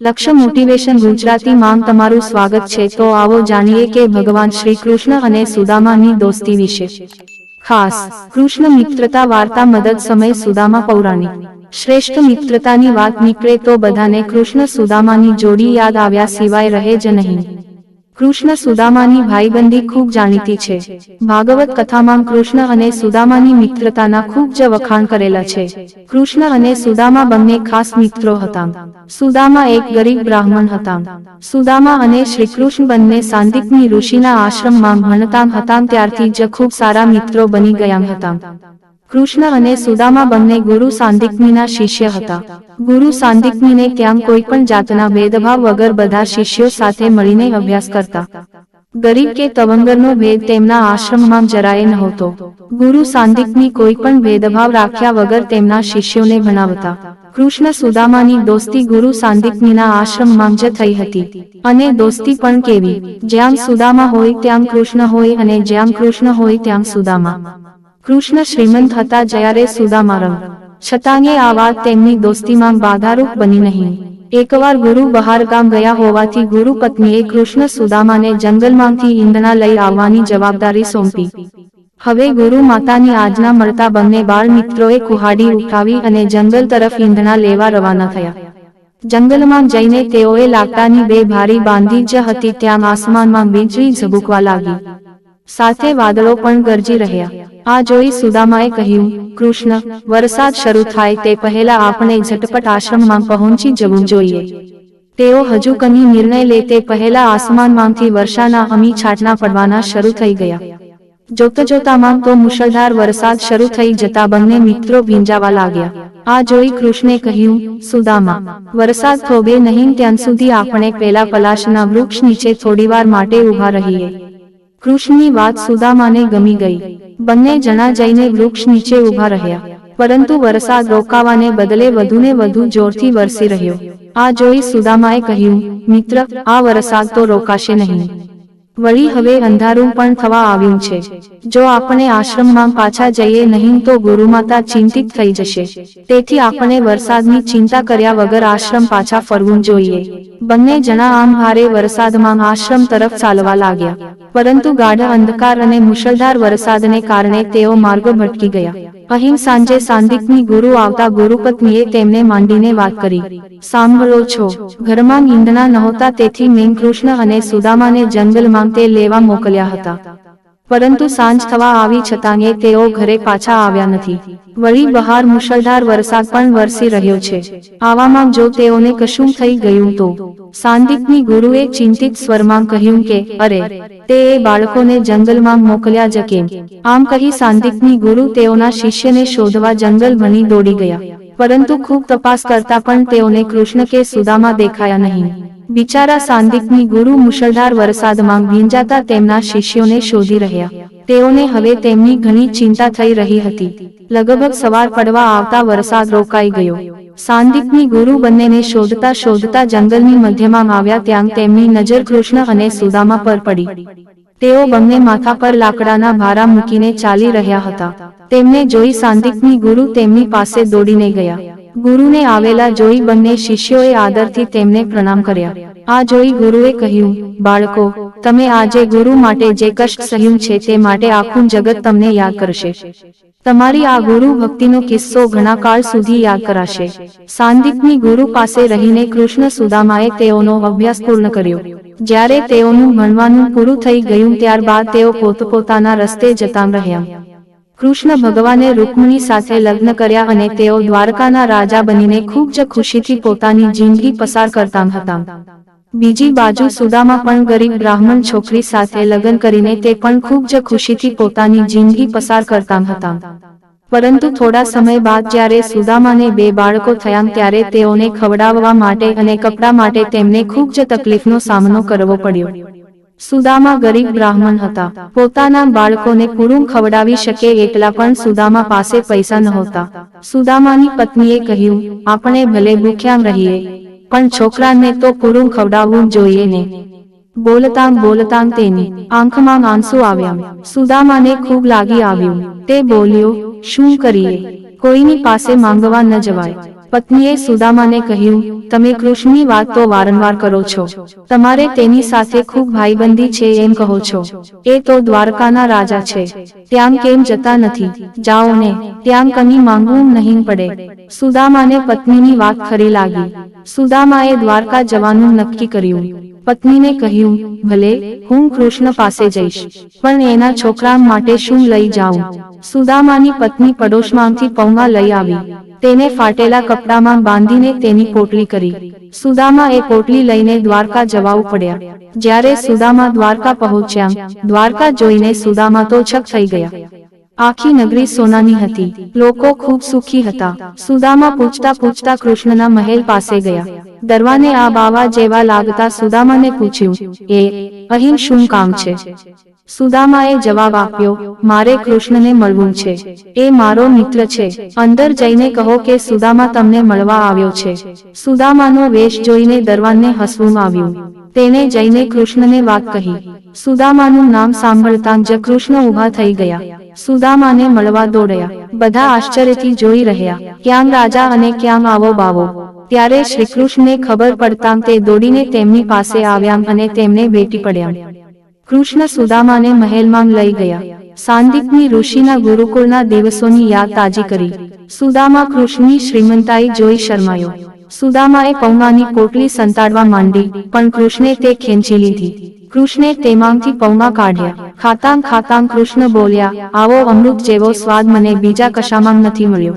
લક્ષ્ય મોટિવેશન ગુજરાતી માં તમારું સ્વાગત છે. તો આવો જાણીએ કે ભગવાન શ્રી કૃષ્ણ અને સુદામાની દોસ્તી વિશે. ખાસ, કૃષ્ણ મિત્રતા વાર્તા મદદ સમય સુદામા પૌરાણિક. શ્રેષ્ઠ મિત્રતાની વાત નીકળે તો બધાને કૃષ્ણ સુદામાની જોડી યાદ આવ્યા સિવાય રહે જ નહીં. કૃષ્ણ સુદામાની ભાઈબંધી ખૂબ જાણીતી છે. ભાગવત કથામાં કૃષ્ણ અને સુદામાની મિત્રતાના ખૂબ જ વખાણ કરેલા છે. કૃષ્ણ અને સુદામા બંને ખાસ મિત્રો હતા. સુદામા એક ગરીબ બ્રાહ્મણ હતા. સુદામા અને શ્રીકૃષ્ણ બંને સાંદિકની ઋષિના આશ્રમમાં ભણતા હતા. ત્યારથી જ ખૂબ સારા મિત્રો બની ગયા હતા. કૃષ્ણ અને સુદામા બંને ગુરુ સાંદિકનીના શિષ્ય હતા. ગુરુ સાંદિકનીને ત્યાં કોઈ પણ જાતના ભેદભાવ વગર બધા શિષ્યો સાથે મળીને અભ્યાસ કરતા. ગરીબ કે તવંગરનો ભેદ તેમના આશ્રમમાં જરાય નહોતો. ગુરુ સાંદિકની કોઈ પણ ભેદભાવ રાખ્યા વગર તેમના શિષ્યોને ભણાવતા. કૃષ્ણ સુદામાની દોસ્તી ગુરુ સાંદિકનીના આશ્રમમાં જ થઈ હતી. અને દોસ્તી પણ કેવી? જ્યાં સુદામા હોય ત્યાં કૃષ્ણ હોય અને જ્યાં કૃષ્ણ હોય ત્યાં સુદામા. કૃષ્ણ શ્રીમંત હતા જ્યારે સુદામારમ. છતાંય આ વાત તેમની દોસ્તીમાં બાધારૂપ બની નહીં. એકવાર ગુરુ બહાર ગામ ગયા હોવાથી ગુરુ પત્નીએ કૃષ્ણ સુદામાને જંગલમાંથી ઈંધણા લઈ આવવાની જવાબદારી સોંપી. હવે ગુરુ માતાની આજના મળતા બંને બાળ મિત્રોએ કુહાડી ઉઠાવી અને જંગલ તરફ ઈંધણા લેવા રવાના થયા. જંગલમાં જઈને તેઓએ લાકડાની બે ભારી બાંધી જ હતી, ત્યાં આસમાનમાં વીજળી ઝબૂકવા લાગી. સાથે વાદળો પણ ગરજી રહ્યા. આ જોઈ સુદામાએ કહ્યું કૃષ્ણ વરસાદ શરૂ થાય તે પહેલા આપણે ઝટપટ આશ્રમમાં પહોંચી જવું જોઈએ. તેઓ હજુ કની નિર્ણય લે તે પહેલા આસમાનમાંથી વર્ષાના અમી છાંટના પડવાના શરૂ થઈ ગયા. જોતા જોતામાં તો મુશળધાર વરસાદ શરૂ થઈ જતા બંને મિત્રો ભીંજાવા લાગ્યા. આ જોઈ કૃષ્ણે કહ્યું સુદામા વરસાદ થોબે નહીં ત્યાં સુધી આપણે પેલા પલાશના વૃક્ષ નીચે થોડીવાર માટે ઊભા રહીએ. કૃષ્ણની વાત સુદામાને ગમી ગઈ. બંને જણા જઈને વૃક્ષ નીચે ઊભા રહ્યા. પરંતુ વરસાદ રોકાવાને બદલે વધુને વધુ જોરથી વરસી રહ્યો. આ જોઈ સુદામાએ કહ્યું, મિત્ર, આ વરસાદ તો રોકાશે નહીં. વળી હવે અંધારું પણ થવા આવ્યું છે. જો આપણે આશ્રમમાં પાછા જઈએ નહીં તો ગુરુમાતા ચિંતિત થઈ જશે. તેથી આપણે વરસાદની ચિંતા કર્યા વગર આશ્રમ પાછા ફરવું જોઈએ. બંને જણા આમ ભારે વરસાદમાં આશ્રમ તરફ ચાલવા લાગ્યા. પરંતુ ગાઢ અંધકાર અને મુશળધાર વરસાદને કારણે તેઓ માર્ગો ભટકી ગયા. અહીં સાંજે સાંદિકની ગુરુ આવતા ગુરુપત્નીએ તેમને માંડીને વાત કરી. સાંભળો છો ઘરમાં ઈંધણા નહોતા તેથી મેં કૃષ્ણ અને સુદામાને જંગલમાં તે લેવા મોકલ્યા હતા. પરંતુ સાંજ થવા આવી છતાંય તેઓ ઘરે પાછા આવ્યા નથી. વળી બહાર મુશળધાર વરસાદ પણ વરસી રહ્યો છે. આવામાં જો તેઓને કશું થઈ ગયું તો સાંદિકની ગુરુએ ચિંતિત સ્વરમાં કહ્યું કે, અરે, તે એ બાળકોને જંગલમાં મોકલ્યા જ કેમ? આમ કહી સાંદિકની ગુરુ તેઓના શિષ્યને શોધવા જંગલ બની દોડી ગયા. પરંતુ ખૂબ તપાસ કરતા પણ તેઓને કૃષ્ણ કે સુદામા દેખાયા નહીં. બિચારા સાંદિકની ગુરુ મુશળધાર વરસાદમાં ભીંજાતા તેમના શિષ્યોને શોધી રહ્યા. તેઓને હવે તેમની ઘણી ચિંતા થઈ રહી હતી. લગભગ સવાર પડવા આવતા વરસાદ રોકાઈ ગયો. સાંદિકની ગુરુ બંનેને શોધતા શોધતા જંગલની મધ્યમાં આવ્યા ત્યાં તેમની નજર કૃષ્ણ અને સુદામા પર પડી. તેઓ બંને માથા પર લાકડાના ભારા મૂકીને ચાલી રહ્યા હતા. તેમને જોઈ સાંદિકની ગુરુ તેમની પાસે દોડીને ગયા. ગુરુને આવેલા જોઈ બંને શિષ્યોએ આદરથી તેમને પ્રણામ કર્યા. આ જોઈ ગુરુએ કહ્યું બાળકો તમે આજે ગુરુ માટે જે કષ્ટ સહ્યું છે તે માટે આખું જગત તમને યાદ કરશે. તમારી આ ગુરુ ભક્તિનો કિસ્સો ઘણા કાળ સુધી યાદ કરાશે. સાંદિપની ગુરુ પાસે રહીને કૃષ્ણ સુદામાએ તેઓનો અભ્યાસ પૂર્ણ કર્યો. જ્યારે તેઓનું ભણવાનું પૂરું થઈ ગયું ત્યારબાદ તેઓ પોતપોતાના રસ્તે જતા રહ્યા. કૃષ્ણ ભગવાને રૂકમણી સાથે લગ્ન કર્યા અને તેઓ દ્વારકાના રાજા બનીને ખૂબ જ ખુશીથી પોતાની જિંદગી પસાર કરતા હતા. બીજી બાજુ સુદામા પણ ગરીબ બ્રાહ્મણ છોકરી સાથે લગ્ન કરીને તે પણ ખૂબ જ ખુશીથી પોતાની જિંદગી પસાર કરતા હતા. પરંતુ થોડા સમય બાદ જ્યારે સુદામાને બે બાળકો થયા ત્યારે તેઓને ખવડાવવા માટે અને કપડા માટે તેમને ખૂબ જ તકલીફનો સામનો કરવો પડ્યો. સુદામા ગરીબ બ્રાહ્મણ હતા. પોતાના બાળકોને પૂરું ખવડાવી શકે એટલા પણ સુદામા પાસે પૈસા નહોતા. સુદામાની પત્નીએ કહ્યું, આપણે ભલે ભૂખ્યા રહીએ, પણ છોકરાને તો પૂરું ખવડાવવું જોઈએ ને. બોલતા બોલતા તેની આંખમાં આંસુ આવ્યા. સુદામાને ખૂબ લાગી આવ્યું. તે બોલ્યો, શું કરીએ? કોઈની પાસે માંગવા ન જવાય. પત્નીએ સુદામાને કહ્યું, તમે કૃષ્ણની વાત તો વારંવાર કરો છો. તમારે તેની સાથે ખૂબ ભાઈબંધી છે એમ કહો છો. એ તો દ્વારકાના રાજા છે. ત્યાં કેમ જતા નથી? જાઓ ને, ત્યાં કની માંગવું નહીં પડે. સુદામાને પત્નીની વાત ખરી લાગી. સુદામાએ દ્વારકા જવાનું નક્કી કર્યું. પત્નીને કહ્યું, ભલે, હું કૃષ્ણ પાસે જઈશ, પણ એના છોકરા માટે શું લઈ જાઉં? સુદામાની પત્ની પડોશમાંથી પૌવા લઈ આવી. તેને ફાટેલા કપડામાં બાંધીને તેની પોટલી કરી. સુદામા એ પોટલી લઈને દ્વારકા જવાવું પડ્યા. જ્યારે સુદામા દ્વારકા પહોંચ્યા, દ્વારકા જોઈને સુદામા તો છક થઈ ગયા. આખી નગરી સોનાની હતી. લોકો ખૂબ સુખી હતા. સુદામા પૂછતા પૂછતા કૃષ્ણના મહેલ પાસે ગયા. દરવાને આ બાવા જેવા લાગતા સુદામાને પૂછ્યું, એ, અહીં શું કામ છે? સુદામાએ જવાબ આપ્યો, મારે કૃષ્ણને મળવું છે. એ મારો મિત્ર છે. અંદર જઈને કહો કે સુદામા તમને મળવા આવ્યો છે. સુદામાનો વેશ જોઈને દરવાનને હસવું આવ્યું. તેને જઈને કૃષ્ણને વાત કહી. સુદામાનું નામ સાંભળતા જ કૃષ્ણ ઊભા થઈ ગયા. સુદામાને મળવા દોડ્યા. બધા આશ્ચર્યથી જોઈ રહ્યા. ક્યાં રાજા અને ક્યાં આવો બાવો? ત્યારે શ્રીકૃષ્ણને ખબર પડતા તે દોડીને તેમની પાસે આવ્યા અને તેમને ભેટી પડ્યા. કૃષ્ણ સુદામાને મહેલમાં લઈ ગયા. સાંદીપની ઋષિના ગુરુકુળના દિવસોની યાદ તાજી કરી. સુદામા કૃષ્ણની શ્રીમંતાઈ જોઈ શરમાયો. સુદામાએ પૌમાની કોટલી સંતાડવા માંડી, પણ કૃષ્ણે તે ખેંચી લીધી. કૃષ્ણે તેમાંથી પૌમા કાઢ્યા. ખાતાં ખાતાં કૃષ્ણ બોલ્યા, આવો અમૃત જેવો સ્વાદ મને બીજા કશામાં નથી મળ્યો.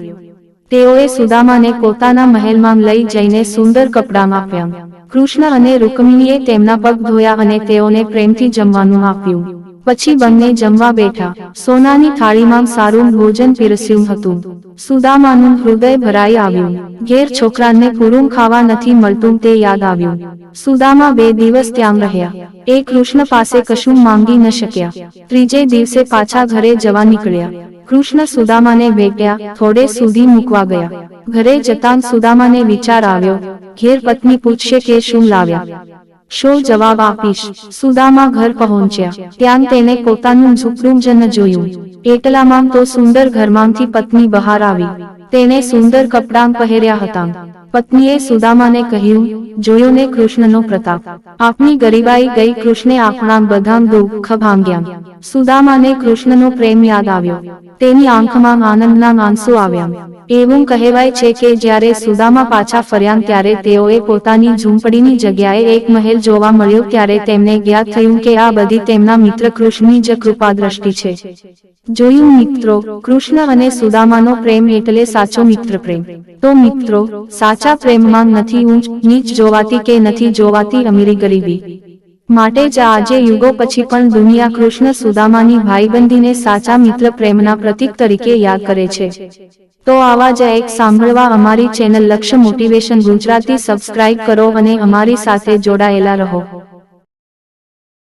તેઓએ સુદામાને પોતાના મહેલમાં લઈ જઈને સુંદર કપડામાં આપ્યા કૃષ્ણ અને રૂકમિણીએ તેમના પગ ધોયા અને તેઓને પ્રેમથી જમવાનું આપ્યું. પછી બંને જમવા બેઠા. સોનાની થાળીમાં સારું ભોજન પીરસ્યું હતું. સુદામાનું હૃદય ભરાઈ આવ્યું. ઘેર છોકરાને પૂરું ખાવા નથી મળતું તે યાદ આવ્યું. સુદામા બે દિવસ ત્યાં રહ્યા. એ કૃષ્ણ પાસે કશું માંગી ન શક્યા. ત્રીજે દિવસે પાછા ઘરે જવા નીકળ્યા. કૃષ્ણ સુદામાને વેટ્યા, થોડે સુધી મૂકવા ગયા. ઘરે જતાં સુદામાને વિચાર આવ્યો, ઘેર પત્ની પૂછશે કે શું લાવ્યા. શો જવાબ આપીશ? સુદામા ઘર પહોંચ્યા. ત્યાં તેને પોતાનું ઝૂંપડું જોયું. એટલામાં તો સુંદર ઘરમાંથી પત્ની બહાર આવી. તેને સુંદર કપડાં પહેર્યા હતા. પત્નીએ સુદામાને કહ્યું જોયો ને કૃષ્ણનો પ્રતાપ. આપની ગરીબાઈ ગઈ કૃષ્ણે આપણા બધા દુઃખ ભાંગ્યા. સુદામાને કૃષ્ણનો પ્રેમ યાદ આવ્યો. તેની આંખમાં આનંદના આંસુ આવ્યા. એવું કહેવાય છે કે જ્યારે સુદામા પાછા ફર્યા ત્યારે તેઓએ પોતાની ઝૂંપડીની જગ્યાએ એક મહેલ જોવા મળ્યો ત્યારે તેમને જ્ઞાત થયું કે આ બધી તેમના મિત્ર કૃષ્ણની જ કૃપા દ્રષ્ટિ છે. જોયું મિત્રો, કૃષ્ણ અને સુદામાનો પ્રેમ એટલે સાચો મિત્ર પ્રેમ. તો મિત્રો, સાચા પ્રેમમાં નથી ઊંચ, નીચ જોવાતી કે નથી જોવાતી અમીરી ગરીબી. માટે જ આજે યુગો પછી પણ દુનિયા કૃષ્ણ સુદામાની ભાઈબંધીને સાચા મિત્ર પ્રેમના પ્રતીક તરીકે યાદ કરે છે. તો આવા જ એક સાંભળવા અમારી ચેનલ લક્ષ્ય મોટિવેશન ગુજરાતી સબસ્ક્રાઇબ કરો અને અમારી સાથે જોડાયેલા રહો.